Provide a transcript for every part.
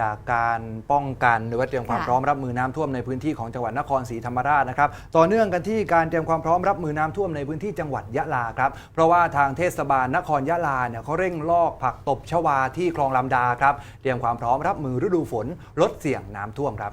จากการป้องกันหรือว่าเตรียมความค่ะพร้อมรับมือน้ำท่วมในพื้นที่ของจังหวัดนครศรีธรรมราชนะครับต่อเนื่องกันที่การเตรียมความพร้อมรับมือน้ำท่วมในพื้นที่จังหวัดยะลาครับเพราะว่าทางเทศบาลนครยะลาเนี่ยเขาเร่งลอกผักตบชวาที่คลองลำดาครับเตรียมความพร้อมรับมือฤดูฝน ลดเสี่ยงน้ำท่วมครับ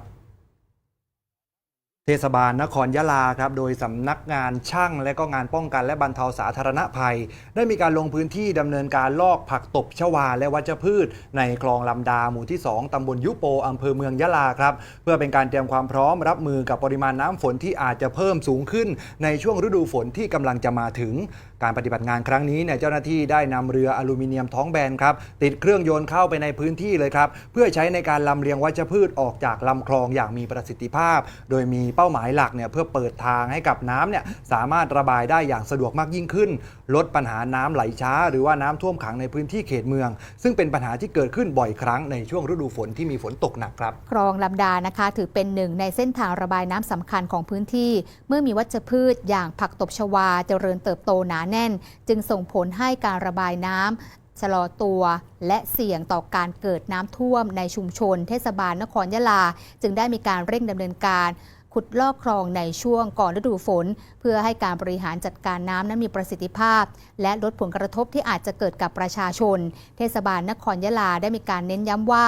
เทศบาลนครยะลาครับโดยสำนักงานช่างและก็งานป้องกันและบรรเทาสาธารณภัย ได้มีการลงพื้นที่ดำเนินการลอกผักตบชวาและวัชพืช ในคลองลำดาหมู่ที่ 2ตำบลยุโปอำเภอเมืองยะลาครับเพื่อเป็นการเตรียมความพร้อมรับมือกับปริมาณน้ำฝนที่อาจจะเพิ่มสูงขึ้น ในช่วงฤดูฝนที่กำลังจะมาถึง การปฏิบัติงานครั้งนี้เนี่ยเจ้าหน้าที่ได้นำเรืออลูมิเนียมท้องแบนครับติดเครื่องยนต์เข้าไปในพื้นที่เลยครับเพื่อใช้ในการลำเลียงวัชพืชออกจากลำคลองอย่างมีประสิทธิภาพ โดยมีเป้าหมายหลักเนี่ยเพื่อเปิดทางให้กับน้ำเนี่ยสามารถระบายได้อย่างสะดวกมากยิ่งขึ้น ลดปัญหาน้ำไหลช้า หรือว่าน้ำท่วมขังในพื้นที่เขตเมือง ซึ่งเป็นปัญหาที่เกิดขึ้นบ่อยครั้งในช่วงฤดูฝนที่มีฝนตกหนักครับคลองลำดานะคะ ถือเป็นหนึ่งในเส้นทางระบายน้ำสำคัญของพื้นที่ เมื่อมีวัชพืช อย่างผักตบชวาเจริญเติบโตหนาแน่น จึงส่งผลให้การระบายน้ำชะลอตัวและเสี่ยงต่อการเกิดน้ำท่วมในชุมชน เทศบาลนครยะลา จึงได้มีการเร่งดำเนินการ ขุดลอกคลองในช่วงก่อนฤดูฝน เพื่อให้การบริหารจัดการน้ำนั้นมีประสิทธิภาพ และลดผลกระทบที่อาจจะเกิดกับประชาชน เทศบาลนครยะลาได้มีการเน้นย้ำว่า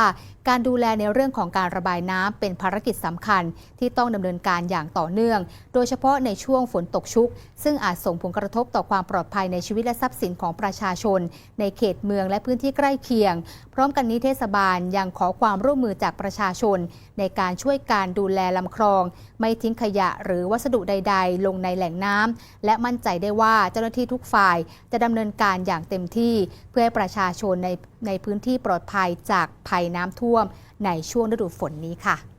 การดูแลในเรื่องของการระบายน้ำเป็นภารกิจสำคัญ ที่ต้องดำเนินการอย่างต่อเนื่อง โดยเฉพาะในช่วงฝนตกชุก ซึ่งอาจส่งผลกระทบต่อความปลอดภัยในชีวิตและทรัพย์สินของประชาชน ในเขตเมืองและพื้นที่ใกล้เคียง พร้อมกันนี้เทศบาลยังขอความร่วมมือจากประชาชน ในการช่วยการดูแลลำคลองไม่ทิ้งขยะหรือวัสดุใด ๆ ลงในแหล่งน้ำและมั่นใจได้ว่าเจ้าหน้าที่ทุกฝ่ายจะดำเนินการอย่างเต็มที่ เพื่อให้ประชาชนในในพื้นที่ปลอดภัยจากภัยน้ำท่วมในช่วงฤดูฝนนี้ค่ะ